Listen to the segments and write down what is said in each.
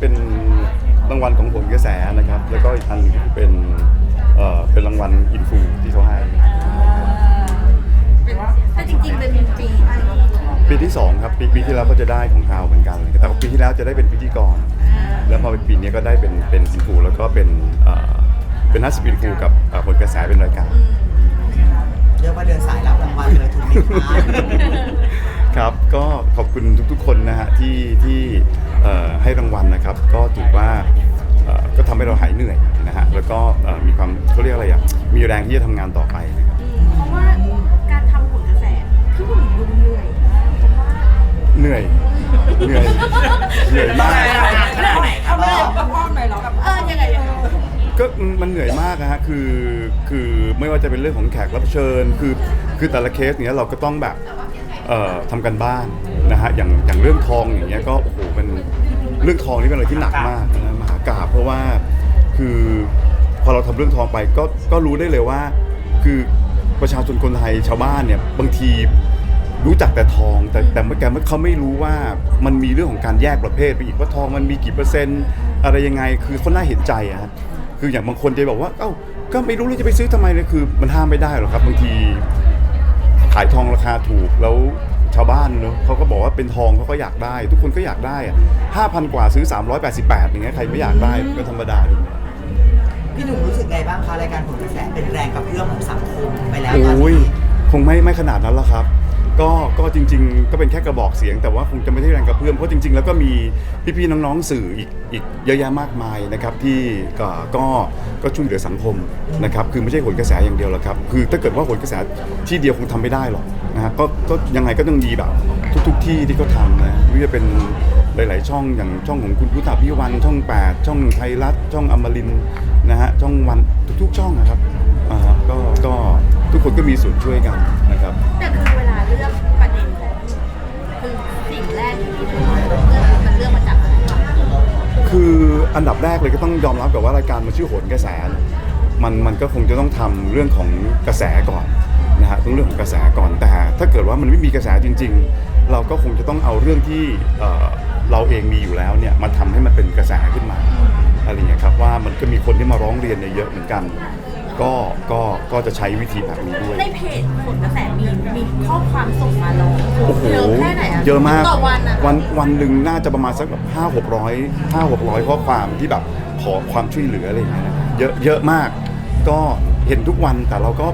เป็นรางวัลของผลกระแสนะครับ แล้วก็อีกอันหนึงเป็นเอ่อเป็นรางวัลอินฟูที่เขาให้แต่จริงๆเป็นปีปีที่2ครับปีปีที่แล้วก็จะได้ของฮาวเหมือนกันแต่ว่าปีที่แล้วจะได้เป็นพิธีกร แล้วพอเป็นปีนี้ก็ได้เป็นเป็นอินฟูแล้วก็เป็นเอ่อเป็นนักสปินฟูกับเอ่อผลกระแสเป็นรายการ เรียกว่าเดินสายรับรางวัลเลยถูกไหมคะ ครับก็ขอบคุณทุกๆคนนะฮะที่ที่เอ่อให้รางวัลนะครับ ก็ถือว่าเอ่อก็ทำให้เราหายเหนื่อยนะฮะแล้วก็เอ่อมีความเขาเรียกอะไรอะมีแรงที่จะทำงานต่อไปนะครับเพราะว่าการทำผลกระแสพี่หนุ่มดูเหนื่อยเพราะว่าเหนื่อยเหนื่อยเหนื่อยมาก เอาเลยป้อนหน่อยเหรอแบบเออยังไงยังไงก็มันเหนื่อยมากนะฮะ คือ คือไม่ว่าจะเป็นเรื่องของแขกรับเชิญ คือ คือแต่ละเคสเนี้ยเราก็ต้องแบบ เอ่อทำกันบ้านนะฮะอย่างอย่างเรื่องทองอย่างเงี้ยก็โอ้โหเป็นเรื่องทองนี่เป็นอะไรที่หนักมากนะมหากราเพราะว่าคือพอเราทำเรื่องทองไปก็ก็รู้ได้เลยว่า คือประชาชนคนไทยชาวบ้านเนี่ยบางทีรู้จักแต่ทอง แต่แต่เมื่อแกเขาไม่รู้ว่ามันมีเรื่องของการแยกประเภทไปอีกว่าทองมันมีกี่เปอร์เซ็นต์อะไรยังไงคือเขาน่าเห็นใจอะฮะคืออย่างบางคนจะบอกว่าเอ้าก็ไม่รู้เลยจะไปซื้อทำไมเนี่ยคือ มันห้ามไม่ได้หรอกครับบางที ขายทองราคาถูกแล้วชาวบ้านเนอะเขาก็บอกว่าเป็นทองเขาก็อยากได้ ทุกคนก็อยากได้อะห้าพันกว่าซื้อ 388อย่างเงี้ยใครไม่อยากได้ก็ธรรมดาดีพี่หนุ่มรู้สึกไงบ้างคะรายการผลกระแสเป็นแรงกระเพื่อมของสังคมไปแล้วตอนโอ้ยนี้ คงไม่ไม่ขนาดนั้นละครับ ก็ก็จริง ๆ ก็เป็นแค่กระบอกเสียง แต่ว่าคงจะไม่ได้แรงกระเพื่อมเพราะจริง ๆ แล้วก็มีพี่ๆน้องๆสื่ออีกอีกเยอะแยะมากมายนะครับที่ก็ก็ก็ช่วยเหลือสังคมนะครับคือไม่ใช่ผลกระแสอย่างเดียวหรอกครับคือถ้าเกิดว่าผลกระแสที่เดียวคงทำไม่ได้หรอกนะฮะก็ก็ยังไงก็ต้องมีแบบ ทุกๆที่ที่เขาทำนะไม่ว่าจะเป็นหลายๆช่องอย่างช่องของคุณพุทธพิวันช่อง 8 ช่องไทยรัฐช่องอมรินทร์นะฮะช่องวันทุกๆช่องนะครับอ่าฮะก็ก็ทุกคนก็มีส่วนช่วยกันนะครับ แต่คือ เลือกประเด็นของคือสิ่งแรกที่พี่หนุ่มเลือกมันเลือกมาจากอะไรคืออันดับแรกเลยก็ต้องยอมรับกับว่ารายการมันชื่อโหนกระแส มันมันก็คงจะต้องทำเรื่องของกระแสก่อนนะฮะต้องเรื่องของกระแสก่อนแต่ ถ้าเกิดว่ามันไม่มีกระแสจริง ๆ เราก็คงจะต้องเอาเรื่องที่เอ่อเราเองมีอยู่แล้วเนี่ยมาทำให้มันเป็นกระแสขึ้นมาอะไรอย่างเงี้ยครับว่ามันก็มีคนที่มาร้องเรียนเนี่ยเยอะเหมือนกัน ก็ก็ก็จะใช้วิธีแบบนี้ด้วย ในเพจผลกระแสมีมีข้อความส่งมาลงโอ้โหเยอะแค่ไหนอะเยอะมากต่อวันอะวันวันหนึ่งน่าจะประมาณสักแบบห้าหกร้อยห้าหกร้อยข้อความที่แบบขอความช่วยเหลืออะไรอย่างเงี้ยนะเยอะเยอะมาก ก็เห็นทุกวันแต่เราก็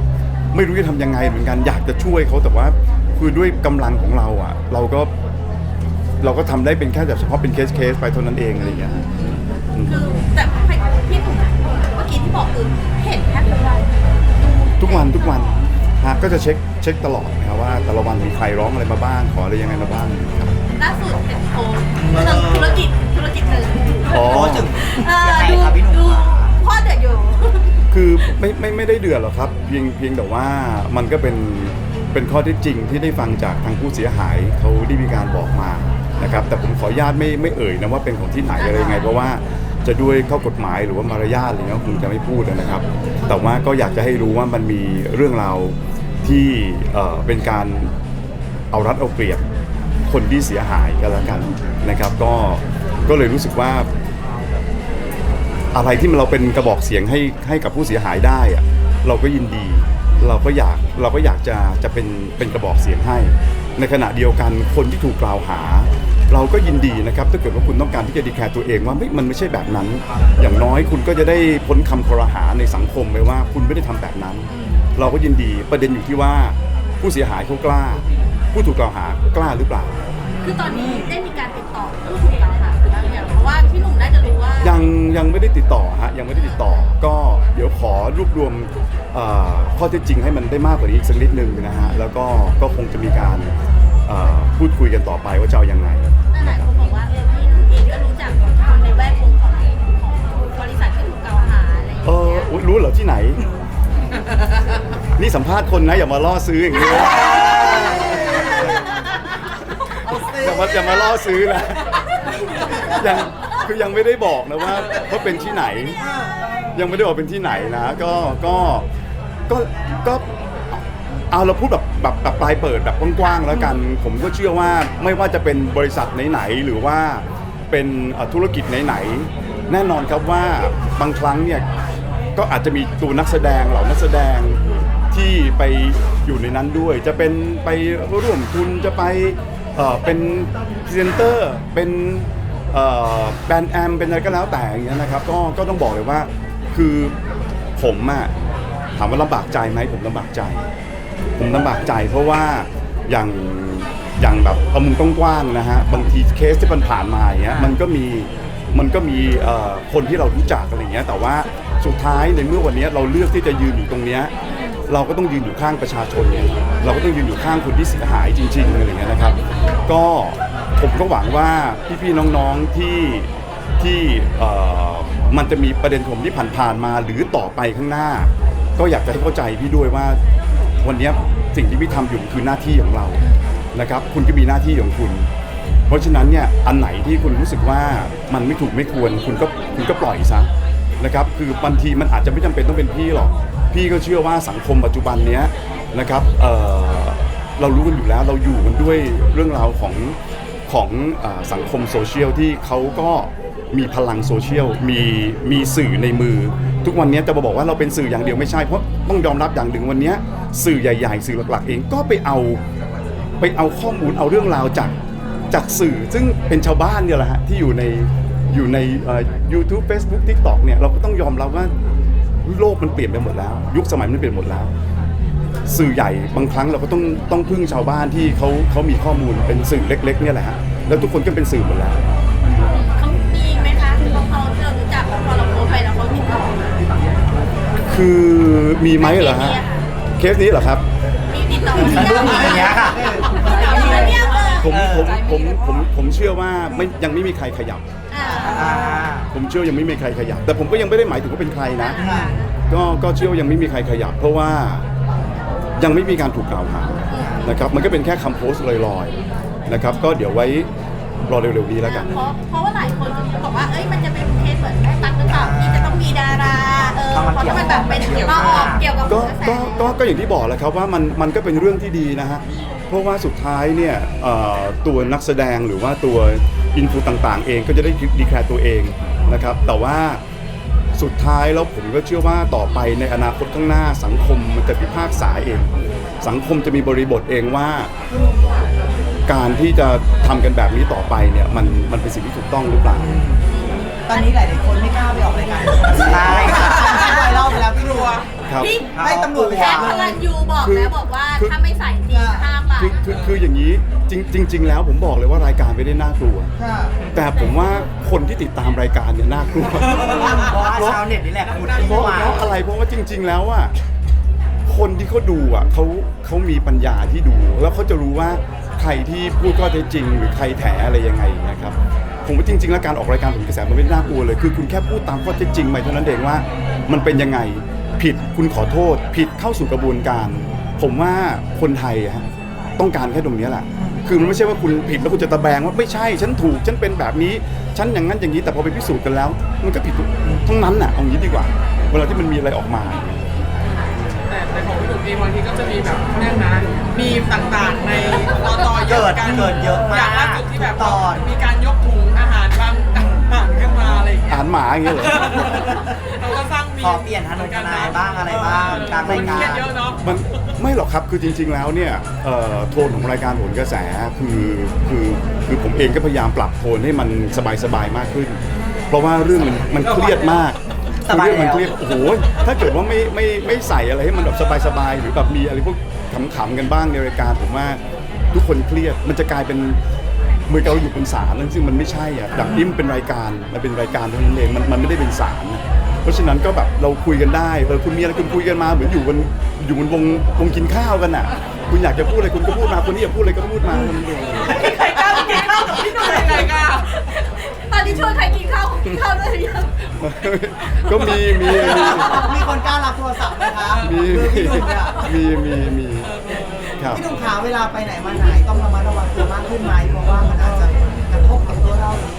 ไม่รู้จะทำยังไงเหมือนกันอยากจะช่วยเขาแต่ว่าคือด้วยกำลังของเราอะ เราก็เราก็ทำได้เป็นแค่แบบเฉพาะเป็นเคสเคสไปเท่านั้นเองอะไรอย่างเงี้ยอืมคือแต่พี่หนุ่มอะเมื่อกี้ที่ บอกคือเห็นแค่ทุกวันดูทุกวันทุกวันฮะก็จะเช็คเช็คตลอดนะครับว่าแต่ละวันมีใครร้องอะไรมาบ้างขออะไรยังไงมาบ้างครับล่าสุดเห็นโพสต์เรื่องธุรกิจธุรกิจหนึ่งอ๋อโอ้ถึงเออยังไงดูครับพี่หนุ่มดูคะพ่อเดือดอยู่ คือไม่ไม่ไม่ได้เดือดหรอกครับ เพียงเพียงแต่ว่ามันก็เป็นเป็นข้อเท็จจริงที่ได้ฟังจากทางผู้เสียหายเขาได้มีการบอกมานะครับแต่ผมขออนุญาตไม่ไม่เอ่ยนะว่าเป็นของที่ไหนอะไรยังไงเพราะว่า จะด้วยข้อกฎหมายหรือว่ามารยาทอะไรเงี้ยคงจะไม่พูดนะครับ แต่ว่าก็อยากจะให้รู้ว่ามันมีเรื่องราวที่เป็นการเอารัดเอาเปรียบคนที่เสียหายกันแล้วกันนะครับ ก็ก็เลยรู้สึกว่า อะไรที่มันเราเป็นกระบอกเสียงให้ให้กับผู้เสียหายได้อะเราก็ยินดี เราก็อยากเราก็อยากจะจะเป็นเป็นกระบอกเสียงให้ ในขณะเดียวกันคนที่ถูกกล่าวหา เราก็ยินดีนะครับถ้าเกิดว่าคุณต้องการที่จะดีแคร์ตัวเองว่าไม่มันไม่ใช่แบบนั้น อย่างน้อยคุณก็จะได้พ้นคำคอรหาในสังคมไปว่าคุณไม่ได้ทำแบบนั้น เราก็ยินดีประเด็นอยู่ที่ว่าผู้เสียหายเขากล้า ผู้ถูกกล่าวหากล้าหรือเปล่า คือตอนนี้ได้มีการติดต่อผู้ถูกกล่าวหาบ้างยังเพราะว่าพี่หนุ่มน่าจะรู้ว่ายังยังไม่ได้ติดต่อฮะยังไม่ได้ติดต่อ ก็เดี๋ยวขอรวบรวมเอ่อข้อเท็จจริงให้มันได้มากกว่านี้อีกสักนิดนึงนะฮะแล้วก็ก็คงจะมีการเอ่อพูดคุยกันต่อไปว่าจะเอายังไง ภาษณ์คนนะอย่ามาล่อซื้ออย่างนี้นะอย่ามาอย่ามาล่อซื้อนะยังคือยังไม่ได้บอกนะว่าว่าเป็นที่ไหน ยังไม่ได้บอกเป็นที่ไหนนะ ก็ก็ก็ก็เอาเราพูดแบบแบบแบบปลายเปิดแบบกว้างๆแล้วกัน ผมก็เชื่อว่าไม่ว่าจะเป็นบริษัทไหนๆหรือว่าเป็นเอ่อธุรกิจไหนๆแน่นอนครับว่าบางครั้งเนี่ยก็อาจจะมีตัวนักแสดงเหล่านักแสดง ที่ไปอยู่ในนั้นด้วย จะเป็นไปร่วมทุนจะไปเอ่อเป็นพรีเซนเตอร์เป็นเอ่อแบรนด์แอมเป็นอะไรก็แล้วแต่อย่างเงี้ยนะครับก็ก็ต้องบอกเลยว่าคือผมอะถามว่าลำบากใจไหมผมลำบากใจ ผมลำบากใจเพราะว่าอย่างอย่างแบบเอามุมกว้างๆนะฮะบางทีเคสที่มันผ่านมาอย่างเงี้ยมันก็มีมันก็มีเอ่อคนที่เรารู้จักอะไรอย่างเงี้ยแต่ว่าสุดท้ายในเมื่อวันเนี้ยเราเลือกที่จะยืนอยู่ตรงเนี้ย เราก็ต้องยืนอยู่ข้างประชาชนไงเราก็ต้องยืนอยู่ข้างคนที่เสียหายจริงๆอะไรอย่างเงี้ยนะครับ ก็ผมก็หวังว่าพี่ๆน้องๆที่ที่มันจะมีประเด็นผมที่ผ่านๆมาหรือต่อไปข้างหน้า ก็อยากจะให้เข้าใจพี่ด้วยว่าวันนี้สิ่งที่พี่ทำอยู่คือหน้าที่ของเรานะครับ คุณก็มีหน้าที่ของคุณ เพราะฉะนั้นเนี่ยอันไหนที่คุณรู้สึกว่ามันไม่ถูกไม่ควร คุณก็คุณก็ปล่อยซะ นะครับ คือบางทีมันอาจจะไม่จำเป็นต้องเป็นพี่หรอก พี่ก็เชื่อว่าสังคมปัจจุบันเนี้ยนะครับเเรารู้กันอยู่แล้วเราอยู่กันด้วยเรื่องราวของของอสังคมโซเชียลที่เขาก็มีพลังโซเชียลมีมีสื่อในมือ ทุกวันนี้จะมาบอกว่าเราเป็นสื่ออย่างเดียวไม่ใช่เพราะต้องยอมรับอย่างหนึ่งวันนี้สื่อใหญ่ ๆ สื่อหลักๆ เองก็ไปเอาไปเอาข้อมูลเอาเรื่องราวจากจากสื่อซึ่งเป็นชาวบ้านเนี่ยแหละฮะที่อยู่ใน อยู่ในเอ่อ YouTube Facebook TikTok เนี่ยเราก็ต้องยอมรับว่าโลกมันเปลี่ยนไปหมดแล้ว ยุคสมัยมันเปลี่ยนหมดแล้ว สื่อใหญ่บางครั้งเราก็ต้องต้องพึ่งชาวบ้านที่เขาเขามีข้อมูลเป็นสื่อเล็ก ๆ เนี่ยแหละฮะแล้วทุกคนก็เป็นสื่อหมดแล้วเขามีไหมคะที่เขาเขาที่เรารู้จักแล้วพอเราโพสต์ไปแล้วเขาติดต่อมาคือมีไหมเหรอฮะเคสนี้เหรอครับมีติดต่อสะดุ้งอย่างเงี้ยค่ะเนี่ยเออผมผมผมผมผมเชื่อว่าไม่ยังไม่มีใครขยับ อ่าอ่าผมเชื่อยังไม่มีใครขยับ แต่ผมก็ยังไม่ได้หมายถึงว่าเป็นใครนะค่ะก็ก็เชื่อว่ายังไม่มีใครขยับ เพราะว่ายังไม่มีการถูกกล่าวหานะครับมันก็เป็นแค่คำโพสต์ลอยๆนะครับก็เดี๋ยวไว้รอเร็วๆนี้แล้วกัน เพราะเพราะว่าหลายคนบอกว่า เอ้ย มันจะเป็นเคสเหมือนแม่ตั๊กหรือเปล่าที่จะต้องมีดารา เออเพราะถ้ามันแบบเป็นเกี่ยวกับเกี่ยวกับก็กระแส ก็ก็ก็อย่างที่บอกแหล้วครับว่ามันมันก็เป็นเรื่องที่ดีนะฮะเพราะว่าสุดท้ายเนี่ยเอ่อตัวนักแสดงหรือว่าตัว อินฟูต่างๆ เองก็จะได้ดีแคร์ตัวเองนะครับ แต่ว่าสุดท้ายแล้วผมก็เชื่อว่าต่อไปในอนาคตข้างหน้าสังคมมันจะพิพากษาเอง สังคมจะมีบริบทเองว่า การที่จะทำกันแบบนี้ต่อไปเนี่ยมันมันเป็นสิ่งที่ถูกต้องหรือเปล่า ตอนนี้หลายๆคนไม่กล้าไปออกรายการใช่ค่ะไวรัลไปแล้วพี่รัว ครับ พี่ให้ตำรวจไปแจ็จัคบพเลลัยนยูบอกคือแล้วบอกว่าคือ ถ้าไม่ใส่จริงห้ามไปคือคือคืออย่างนี้จริงจริง ๆ แล้วผมบอกเลยว่ารายการไม่ได้น่ากลัว ค่ะ แต่ผมว่าคนที่ติดตามรายการเนี่ยน่ากลัว เพราะว่าชาวเน็ตนี่แหละคุณเพราะเพราะอะไรเพราะว่าจริง ๆ แล้วอะคนที่เขาดูอะเขาเขามีปัญญาที่ดู แล้วเขาจะรู้ว่าใครที่พูดข้อเท็จจริง หรือใครแถอะไรยังไงนะครับผมว่าจริง ๆ แล้วการออกรายการผมกระแสมันไม่ได้น่ากลัวเลย คือคุณแค่พูดตามข้อเท็จจริงไปเท่านั้นเองว่ามันเป็นยังไง ผิดคุณขอโทษ ผิดเข้าสู่กระบวนการ ผมว่าคนไทยอะฮะต้องการแค่ตรงเนี้ยแหละ คือมันไม่ใช่ว่าคุณผิดแล้วคุณจะตะแบงว่าไม่ใช่ฉันถูกฉันเป็นแบบนี้ฉันอย่างนั้นอย่างนี้แต่พอไปพิสูจน์กันแล้ว มันก็ผิดทั้งนั้นน่ะเอางี้ดีกว่า เวลาที่มันมีอะไรออกมา แต่แต่ของพี่หนุ่มเองบางทีก็จะมีแบบเนี่ยนะมีต่างๆในตอตอเยอะกันเกิดเกิดเยอะมากอย่างล่าสุดที่แบบทุกตอน มีการยกถุงอาหารบางต่างขึ้นมาอะไรอย่างเงี้ยอ่านหมาอย่างเงี้ยเหรอเราก็สร้างมีขอเปลี่ยนทนงทนายบ้างอะไรบ้างกลางรายการเครียดเยอะเนาะ มันไม่หรอกครับคือจริง ๆ แล้วเนี่ยเอ่อโทนของรายการโหนกระแสคือคือคือผมเองก็พยายามปรับโทนให้มันสบายๆมากขึ้น เพราะว่าเรื่องมันมันเครียดมากสบายคือเรื่องมันแล้วเครียดโอ้โหถ้าเกิดว่าไม่ไม่ไม่ใส่อะไรให้มันแบบสบายๆหรือแบบมีอะไรพวกขำๆกันบ้างในรายการผมว่าทุกคนเครียดมันจะกลายเป็นเห มือนกับเราอยู่บนศาลนั่นซึ่งมันไม่ใช่อะดับนี้มันเป็นรายการมันเป็นรายการเท่านั้นเองมันมันไม่ได้เป็นศาลนะเพราะฉะนั้นก็แบบเราคุยกันได้เออคุณมีอะไรคุณคุยกันมาเหมือนอยู่บนอยู่บนวงวงกินข้าวกันอะ คุณอยากจะพูดอะไรคุณก็พูดมาคนนี้อยากพูดอะไรก็พูดมาเท่านั้นเองใครกล้ากินข้าวกับพี่หนุ่มยังไงกล้าตอนนี้ชวนใครกินข้าวกินข้าวด้วยหรือยังก็มีมีมีมีคนกล้ารับโทรศัพท์ไหมคะมีเบอร์พี่หนุ่มเนี่ยมีมีมี ครับ พี่หนุ่มขาเวลาไปไหนมาไหนต้องระมัดระวังตัวมากขึ้นไหมเพราะว่ามันอาจจะกระทบกับตัวเราหรือ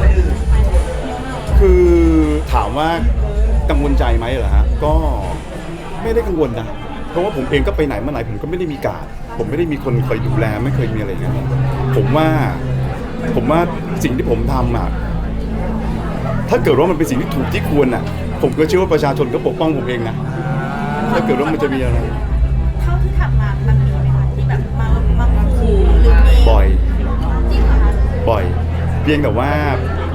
คนอื่นคือถามว่ากังวลใจไหมเหรอฮะก็ไม่ได้กังวลนะเพราะว่าผมเองก็ไปไหนมาไหนผมก็ไม่ได้มีการดผมไม่ได้มีคนคอยดูแลไม่เคยมีอะไรอย่างเงี้ยผมว่าผมว่าสิ่งที่ผมทำอะถ้าเกิดว่ามันเป็นสิ่งที่ถูกที่ควรอะ ผมก็เชื่อว่าประชาชนก็ปกป้องผมเองนะถ้าเกิดว่ามันจะมีอะไร เท่าที่ทำมามันมีไหมคะที่แบบมามาขู่หรือมี บ่อยจริงเหรอคะบ่อย เพียงแต่ว่า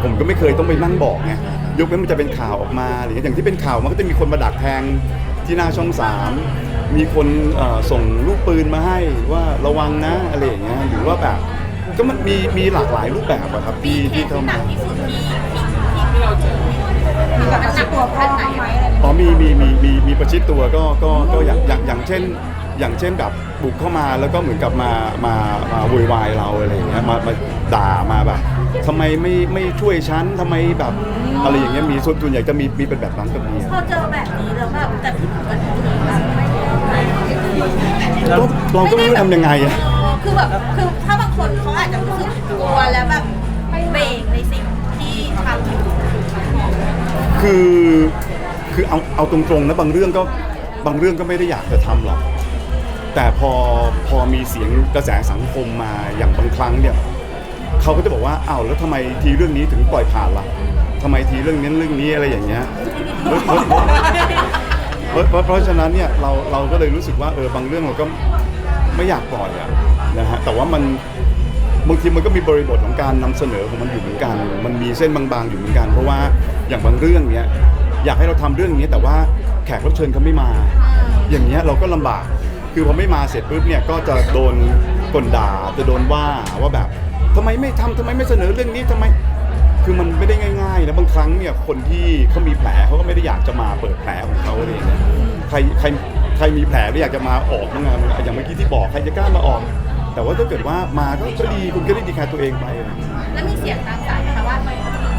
ผมก็ไม่เคยต้องไปนั่งบอกไงยกเว้นมันจะเป็นข่าวออกมาหรืออย่างที่เป็นข่าวมันก็จะมีคนมาดักแทงที่หน้าช่องสามมีคนเอ่อส่งลูกปืนมาให้ว่าระวังนะอะไรอย่างเงี้ยหรือว่าแบบก็มันมีมีหลากหลายรูปแบบอะครับมีที่เคที่สเข้าที่หนัมากที่สุดที่ที่ที่เราเจอมีแบบหนักตัวขั้นไหนอะไรอย่างเงี้ยอ๋อมีมีมีมีมีประชิดตัวก็ก็ก็อย่างอย่างอย่างเช่น อย่างเช่นแบบ บุกเข้ามาแล้วก็เหมือนกับมามามาโวยวายเราอะไรอย่างเงี้ยมามาด่ามาแบบทำไมไม่ไม่ช่วยฉันทำไมแบบอะไรอย่างเงี้ยมีส่วนส่วนใหญ่จะมีมีเป็นแบบนั้นก็มีพอเจอแบบนี้แล้วแบบแต่พี่หนูก็ถือว่าไม่ได้ก็เราก็ไม่รู้ทำยังไงอะเออคือแบบคือถ้าบางคนเขาอาจจะรู้สึกกลัวแล้วแบบเบรกในสิ่งที่ทำอยู่คือคือเอาเอาตรงๆนะบางเรื่องก็บางเรื่องก็ไม่ได้อยากจะทำหรอก แต่พอพอมีเสียงกระแสสังคมมาอย่างบางครั้งเนี่ยเขาก็จะบอกว่าอ้าวแล้วทำไมทีเรื่องนี้ถึงปล่อยผ่านล่ะทำไมทีเรื่องนี้เรื่องนี้อะไรอย่างเงี้ยเพราะเพราะเพราะเพราะฉะนั้นเนี่ยเราเราก็เลยรู้สึกว่าเออบางเรื่องเราก็ไม่อยากปล่อยอะนะฮะแต่ว่ามันบางทีมันก็มีบริบทของการนำเสนอของมันอยู่เหมือนกัน มันมีเส้นบางๆอยู่เหมือนกัน เพราะว่าอย่างบางเรื่องเนี้ยอยากให้เราทำเรื่องนี้แต่ว่าแขกรับเชิญเขาไม่มา อย่างเงี้ยเราก็ลำบาก คือพอไม่มาเสร็จปุ๊บเนี่ยก็จะโดนกลด่าจะโดนว่าว่าแบบทำไมไม่ทำทำไมไม่เสนอเรื่องนี้ทำไม คือมันไม่ได้ง่ายๆนะบางครั้งเนี่ยคนที่เขามีแผลเขาก็ไม่ได้อยากจะมาเปิดแผลของเขาอะไรอย่างเงี้ยใครใครใครมีแผลแล้วอยากจะมาออกบ้างอะอย่างเมื่อกี้ที่บอกใครจะกล้ามาออก แต่ว่าถ้าเกิดว่ามาก็ก็ดีคุณก็ได้ดีแคร์ตัวเองไปอะไรอย่างเงี้ย แล้วมีเสียงตามสายไหมคะว่า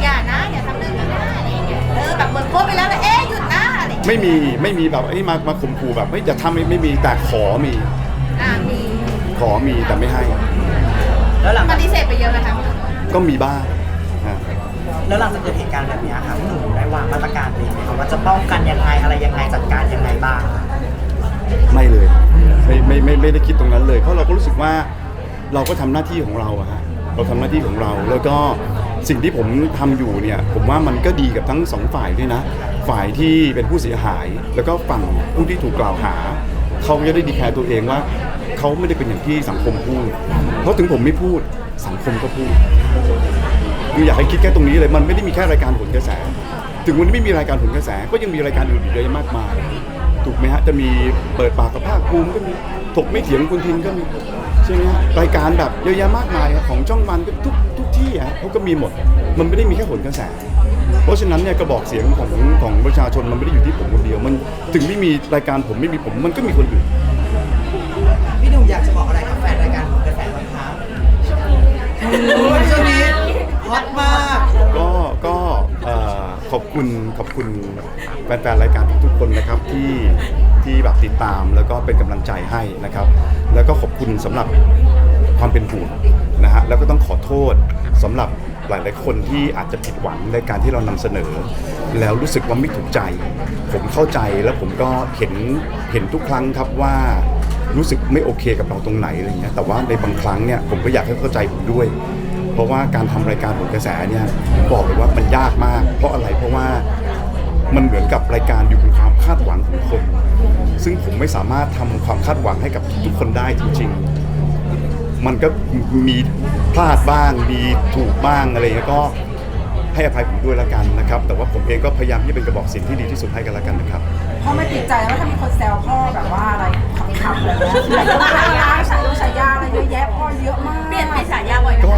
อย่านะอย่าทำเรื่องนี้นะอะไรอย่างเงี้ยเออแบบเหมือนโพสต์ไปแล้วเลยเอ๊ะหยุดนะ ไรอย่างเงี้ยไม่มีไม่มีแบบไอ้ยมามาข่มขู่แบบไม่จะทำไม่ไม่มีแต่ขอมี อ่ามีขอมีแต่ไม่ให้ แล้วหลังปฏิเสธไปเยอะไหมคะก็มีบ้างฮะแล้วหลังจากเกิดเหตุการณ์แบบนี้ค่ะพี่หนูได้วางมาตรการเองไหมคะว่าจะป้องกันยังไงอะไรยังไงจัดการยังไงบ้างคะไม่เลยไม่ไม่ไม่ไม่ได้คิดตรงนั้นเลย เพราะเราก็รู้สึกว่าเราก็ทำหน้าที่ของเราอะฮะเราทำหน้าที่ของเราแล้วก็สิ่งที่ผมทำอยู่เนี่ย ผมว่ามันก็ดีกับทั้งสองฝ่ายด้วยนะ ฝ่ายที่เป็นผู้เสียหาย แล้วก็ฝั่งผู้ที่ถูกกล่าวหา เขาจะได้ดีแคร์ตัวเองว่า เขาไม่ได้เป็นอย่างที่สังคมพูด เพราะถึงผมไม่พูดสังคมก็พูดคืออยากให้คิดแค่ตรงนี้เลยมันไม่ได้มีแค่รายการผลกระแส ถึงวันนี้ไม่มีรายการผลกระแส ก็ยังมีรายการอื่นอีกเยอะแยะมากมายถูกไหมฮะจะมีเปิดปากกับภาคภูมิก็มีถกไม่เถียงคุณทินก็มีใช่ไหมฮะรายการแบบเยอะแยะมากมายของช่องวันก็ทุกทุกที่อะเขาก็มีหมด มันไม่ได้มีแค่ผลกระแส เพราะฉะนั้นเนี่ยกระบอกเสียงของของประชาชนมันไม่ได้อยู่ที่ผมคนเดียว มันถึงไม่มีรายการผมไม่มีผมมันก็มีคนอื่น พี่หนุ่มอยากจะบอกอะไรกับแฟนรายการของกระแสบ้างคะช่วงนี้ฮอตมาก ก็ก็เอ่อขอบคุณขอบคุณแฟนๆรายการทุกๆคนนะครับที่ที่แบบติดตามแล้วก็เป็นกำลังใจให้นะครับ แล้วก็ขอบคุณสำหรับความเป็นห่วงนะฮะแล้วก็ต้องขอโทษสำหรับ หลายๆคนที่อาจจะผิดหวังในการที่เรานำเสนอ แล้วรู้สึกว่าไม่ถูกใจ ผมเข้าใจแล้วผมก็เห็นเห็นทุกครั้งครับว่ารู้สึกไม่โอเคกับเราตรงไหนอะไรเงี้ยแต่ว่าในบางครั้งเนี่ยผมก็อยากให้เข้าใจผมด้วย เพราะว่าการทำรายการผลกระแสเนี่ยบอกเลยว่ามันยากมาก เพราะอะไรเพราะว่ามันเหมือนกับรายการอยู่บนความคาดหวังของคน ซึ่งผมไม่สามารถทำความคาดหวังให้กับทุกคนได้จริง ๆ มันก็มี พลาดบ้างมีถูกบ้างอะไรเงี้ยก็ให้อภัยผมด้วยแล้วกันนะครับ แต่ว่าผมเองก็พยายามที่จะเป็นกระบอกเสียงที่ดีที่สุดให้กันแล้วกันนะครับ พ่อไม่ติดใจแล้วถ้ามีคนแซวพ่อแบบว่าอะไรขำๆอะไรเงี้ยแบบว่าฉายาฉายาฉายาอะไรเยอะแยะพ่อเยอะมากเปลี่ยนเป็นฉายาบ่อยนะก็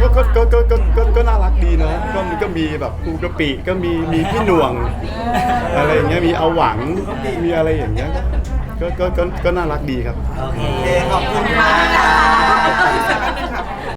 ก็ก็ก็ก็ก็ก็ก็น่ารักดีเนอะก็มีก็มีแบบครูกะปิก็มีมีพี่หน่วงอะไรอย่างเงี้ยมีเอาหวังมีอะไรอย่างเงี้ยก็ก็ก็ก็น่ารักดีครับ โอเคขอบคุณค่ะ